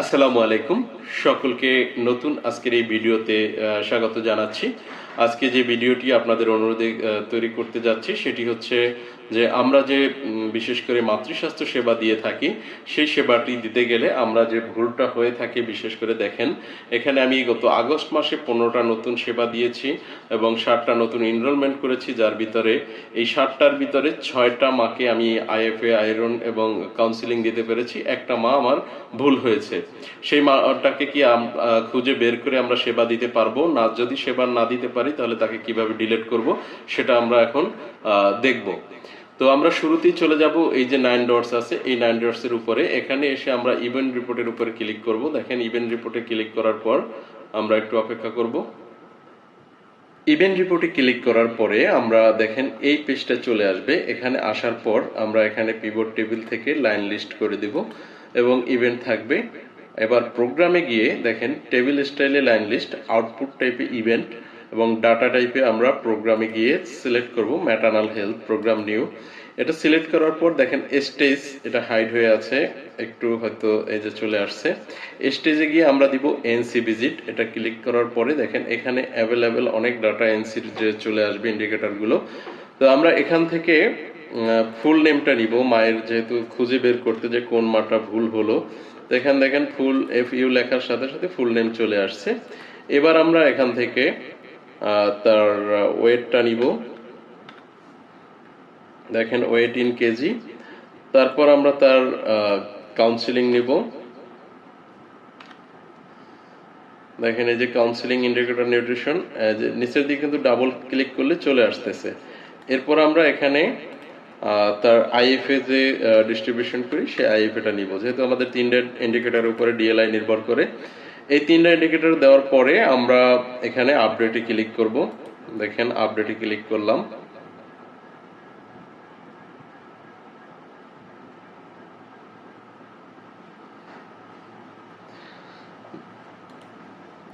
আসসালামু আলাইকুম। সকলকে নতুন আজকের এই ভিডিওতে স্বাগত জানাচ্ছি। আজকে যে ভিডিওটি আপনাদের অনুরোধে তৈরি করতে যাচ্ছি, সেটি হচ্ছে যে আমরা যে বিশেষ করে মাতৃস্বাস্থ্য সেবা দিয়ে থাকি, সেই সেবাটি দিতে গেলে আমরা যে ভুলটা হয়ে থাকে, বিশেষ করে দেখেন, এখানে আমি গত আগস্ট মাসে পনেরোটা নতুন সেবা দিয়েছি এবং ষাটটা নতুন এনরোলমেন্ট করেছি, যার ভিতরে এই ষাটটার ভিতরে ছয়টা মাকে আমি আইএফএ আয়রন এবং কাউন্সিলিং দিতে পেরেছি, একটা মা আমার ভুল হয়েছে। সেই মাটাকে কি খুঁজে বের করে আমরা সেবা দিতে পারব? না, যদি সেবা না দিতে পারি, তাহলে তাকে কীভাবে ডিলিট করব? সেটা আমরা এখন দেখব। তো আমরা শুরুতেই চলে যাব এই যে নাইন ডটস আছে, এই নাইন ডটস এর উপরে। এখানে এসে আমরা ইভেন্ট রিপোর্টের উপরে ক্লিক করব। দেখেন ইভেন্ট রিপোর্টে ক্লিক করার পর আমরা একটু অপেক্ষা করব। ইভেন্ট রিপোর্টে ক্লিক করার পরে আমরা দেখেন এই পেজটা চলে আসবে। এখানে আসার পর আমরা এখানে পিভট টেবিল থেকে লাইন লিস্ট করে দিব এবং ইভেন্ট থাকবে। এবার প্রোগ্রামে গিয়ে দেখেন টেবিল স্টাইলে লাইন লিস্ট আউটপুট টাইপে ইভেন্ট এবং ডাটা টাইপে আমরা প্রোগ্রামে গিয়ে সিলেক্ট করব। ম্যাটার্নাল হেলথ প্রোগ্রাম নিউ এটা সিলেক্ট করার পর দেখেন স্টেজ এটা হাইড হয়ে আছে, একটু হয়তো এই যে চলে আসছে। স্টেজে গিয়ে আমরা দিব এনসি ভিজিট এটা ক্লিক করার পরে দেখেন এখানে অ্যাভেলেবেল অনেক ডাটা এনসির যে চলে আসবে ইন্ডিকেটারগুলো তো আমরা এখান থেকে ফুল নেমটা নিব, মায়ের যেহেতু খুঁজে বের করতে যে কোন মাটা ভুল হলো। তো এখান দেখেন ফুল এফ ইউ লেখার সাথে সাথে ফুল নেম চলে আসছে। এবার আমরা এখান থেকে তার ওয়েটটা নিব। দেখেন ওয়েট ইন কেজি। তারপর আমরা তার কাউন্সিলিং নিব। দেখেন এই যে কাউন্সিলিং ইন্ডিকেটর নিউট্রিশন নিচের দিকে কিন্তু ডাবল ক্লিক করলে চলে আসতেছে। এরপর আমরা এখানে তার আইএফএ যে ডিস্ট্রিবিউশন করি সেই আইএফএটা নিব। যেহেতু আমাদের তিনটা ইন্ডিকেটরের উপরে ডিএলআই নির্ভর করে। এই তিনটা ইন্ডিকেটর দেওয়ার পরে আমরা এখানে আপডেটে ক্লিক করব। দেখেন আপডেটে ক্লিক করলাম।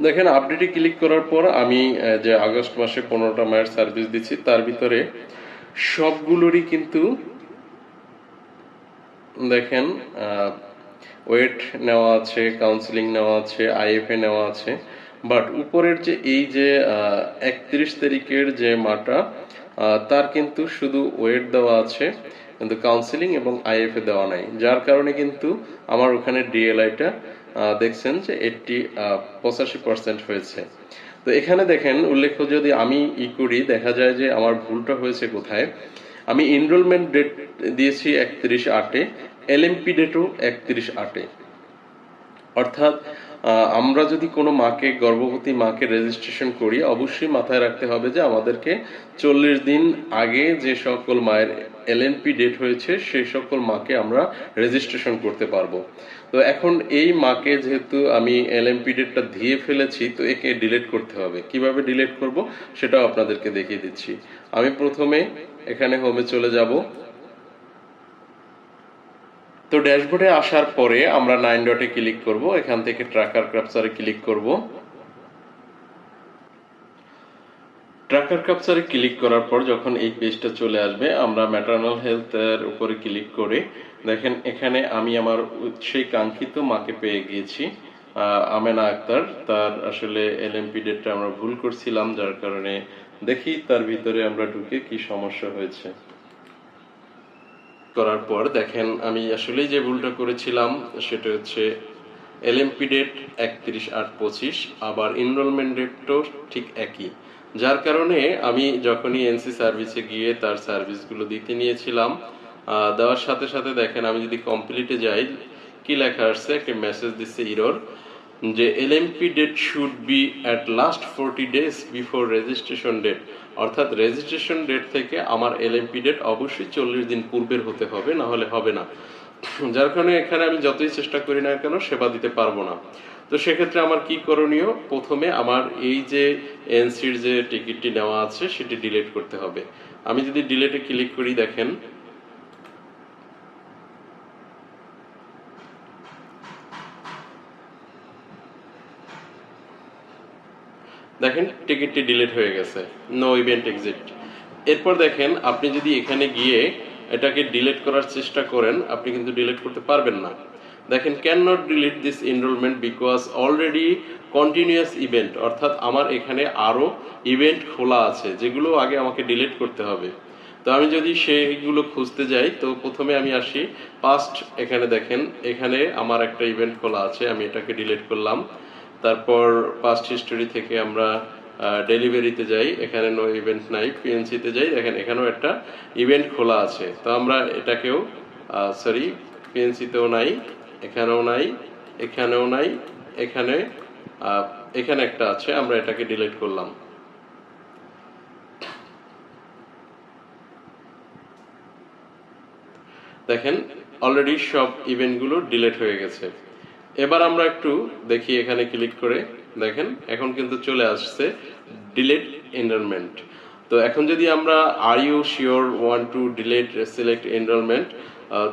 দেখেন আপডেটে ক্লিক করার পর আমি যে আগস্ট মাসে পনেরোটা মায়ের সার্ভিস দিচ্ছি, তার ভিতরে সবগুলোরই কিন্তু দেখেন ওয়েট নেওয়া আছে কাউন্সিলিং নেওয়া আছে আইএফএ নেওয়া আছে বাট উপরের যে এই যে একত্রিশ তারিখের যে মাটা তার কিন্তু শুধু ওয়েট দেওয়া আছে, কিন্তু কাউন্সিলিং এবং আইএফএ দেওয়া নাই। যার কারণে কিন্তু আমার ওখানে ডিএলআইটা দেখছেন যে এইটটি পঁচাশি পার্সেন্ট হয়েছে। তো এখানে দেখেন, উল্লেখ্য যদি আমি ই করি, দেখা যায় যে আমার ভুলটা হয়েছে কোথায়? আমি এনরোলমেন্ট ডেট দিয়েছি একত্রিশ আটে এলএমপি ডেটও একত্রিশ আটে। অর্থাৎ আমরা যদি কোনো মাকে, গর্ভবতী মাকে রেজিস্ট্রেশন করি, অবশ্যই মাথায় রাখতে হবে যে আমাদেরকে চল্লিশ দিন আগে যে সকল মায়ের এলএনপি ডেট হয়েছে, সেই সকল মাকে আমরা রেজিস্ট্রেশন করতে পারব। তো এখন এই মাকে যেহেতু আমি এলএমপি ডেটটা দিয়ে ফেলেছি, তো একে ডিলিট করতে হবে। কীভাবে ডিলিট করব, সেটাও আপনাদেরকে দেখিয়ে দিচ্ছি। আমি প্রথমে এখানে হোমে চলে যাব। তো ড্যাশবোর্ডে আসার পরে আমরা নাইন ডটে ক্লিক করব, এখান থেকে ট্র্যাকার ক্যাপচারে ক্লিক করব। ট্র্যাকার ক্যাপচারে ক্লিক করার পর যখন এই পেজটা চলে আসবে, আমরা ম্যাটার্নাল হেলথের উপরে ক্লিক করে, দেখেন এখানে আমি আমার সেই কাঙ্ক্ষিত মাকে পেয়ে গিয়েছি আমেনা আক্তার। তার আসলে এলএমপি ডেটটা আমরা ভুল করছিলাম, যার কারণে দেখি তার ভিতরে আমরা ঢুকে কি সমস্যা হয়েছে। করার পর দেখেন, আমি আসলে যে ভুলটা করেছিলাম সেটা হচ্ছে এলএমপি ডেট একত্রিশ আট পঁচিশ, আবার এনরোলমেন্ট ডেটটাও ঠিক একই। যার কারণে আমি যখনই এনসি সার্ভিসে গিয়ে তার সার্ভিসগুলো দিতে নিয়েছিলাম দেওয়ার সাথে সাথে দেখেন, আমি যদি কমপ্লিটে যাই, কি লেখা আসছে? একটা মেসেজ দিচ্ছে ইরোর যে LMP date should be at least forty days before registration date অর্থাৎ রেজিস্ট্রেশন ডেট থেকে আমার এলএমপি ডেট অবশ্যই চল্লিশ দিন পূর্বের হতে হবে, না হলে হবে না। যার কারণে এখানে আমি যতই চেষ্টা করি না কেন সেবা দিতে পারব না। তো সেক্ষেত্রে আমার কি করণীয়? প্রথমে আমার এই যে এনসির যে টিকিটটি নেওয়া আছে, সেটি ডিলিট করতে হবে। আমি যদি ডিলেটে ক্লিক করি, দেখেন দেখেন টিকিটটি ডিলিট হয়ে গেছে। নো ইভেন্ট এক্সিট এরপর দেখেন, আপনি যদি এখানে গিয়ে এটাকে ডিলিট করার চেষ্টা করেন, আপনি কিন্তু ডিলিট করতে পারবেন না। দেখেন can not delete this enrolment because already continuous event অর্থাৎ আমার এখানে আরও ইভেন্ট খোলা আছে, যেগুলো আগে আমাকে ডিলিট করতে হবে। তো আমি যদি সেইগুলো খুঁজতে যাই, তো প্রথমে আমি আসি পাস্ট এখানে দেখেন, এখানে আমার একটা ইভেন্ট খোলা আছে, আমি এটাকে ডিলিট করলাম। তারপর পাস্ট হিস্টোরি থেকে আমরা ডেলিভারিতে যাই, এখানে নো ইভেন্ট নাই পিএনসিতে যাই, দেখেন এখানেও একটা ইভেন্ট খোলা আছে। তো আমরা এটাকেও সরি পিএনসিতেও নাই, এখানেও নাই এখানেও নাই, এখানে এখানে একটা আছে, আমরা এটাকে ডিলিট করলাম। দেখেন অলরেডি সব ইভেন্টগুলো ডিলিট হয়ে গেছে। এবার আমরা একটু দেখি এখানে ক্লিক করে। দেখেন, এখন কিন্তু চলে আসছে ডিলেট এনরোলমেন্ট তো এখন যদি আমরা are you sure want to delete selected enrolment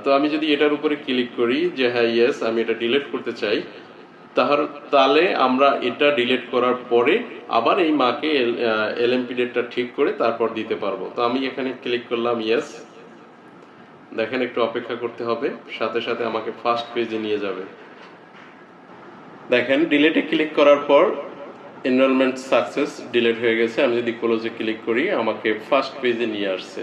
তো আমি যদি এটার উপরে ক্লিক করি যে হ্যাঁ ইয়েস আমি এটা ডিলিট করতে চাই তাহলে তাহলে আমরা এটা ডিলিট করার পরে আবার এই মাকে এল এলএমপি ডেটটা ঠিক করে তারপর দিতে পারব। তো আমি এখানে ক্লিক করলাম ইয়েস দেখেন একটু অপেক্ষা করতে হবে, সাথে সাথে আমাকে ফার্স্ট পেজে নিয়ে যাবে। দেখেন ডিলেটে ক্লিক করার পর এনরোলমেন্ট সাকসেস ডিলেট হয়ে গেছে। আমি যদি ক্লোজে ক্লিক করি, আমাকে ফার্স্ট পেজে নিয়ে আসছে।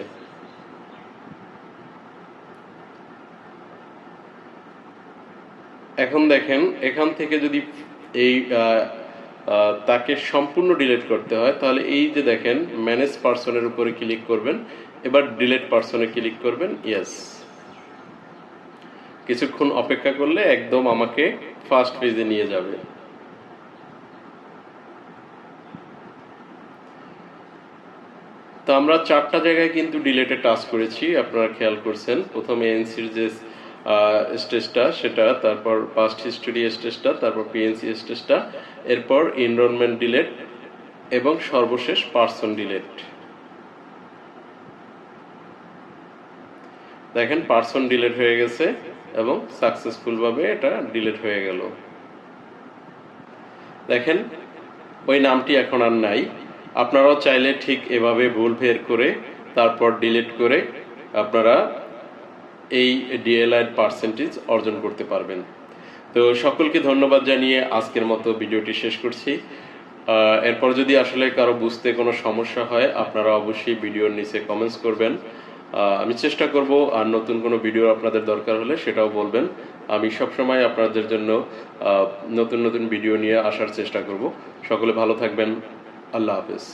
এখন দেখেন, এখান থেকে যদি এই তাকে সম্পূর্ণ ডিলেট করতে হয়, তাহলে এই যে দেখেন ম্যানেজ পার্সনের উপরে ক্লিক করবেন। এবার ডিলেট পার্সনে ক্লিক করবেন ইয়েস কিছুক্ষণ অপেক্ষা করলে একদম আমাকে ফার্স্ট পেজে নিয়ে যাবে। তো আমরা চারটা জায়গায় কিন্তু ডিলেটে টাচ করেছি, আপনারা খেয়াল করছেন। প্রথমে এনসির যে স্টেজটা, সেটা, তারপর পাস্ট হিস্টোরি স্টেজটা, তারপর পিএনসি স্টেজটা, এরপর এনরোলমেন্ট ডিলেট এবং সর্বশেষ পার্সন ডিলেট দেখেন পার্সন ডিলেট হয়ে গেছে। এবং সাকসেসফুলভাবে এটা ডিলেট হয়ে গেল। দেখেন, ওই নামটি এখন আর নাই। আপনারাও চাইলে ঠিক এভাবে ভুল ফের করে তারপর ডিলিট করে আপনারা এই ডিএলআই পার্সেন্টেজ অর্জন করতে পারবেন। তো সকলকে ধন্যবাদ জানিয়ে আজকের মতো ভিডিওটি শেষ করছি। এরপর যদি আসলে কারও বুঝতে কোনো সমস্যা হয়, আপনারা অবশ্যই ভিডিওর নিচে কমেন্টস করবেন। আমি চেষ্টা করব আর নতুন কোনো ভিডিও আপনাদের দরকার হলে সেটাও বলবেন। আমি সবসময় আপনাদের জন্য নতুন নতুন ভিডিও নিয়ে আসার চেষ্টা করব। সকলে ভালো থাকবেন। আল্লাহ হাফেজ।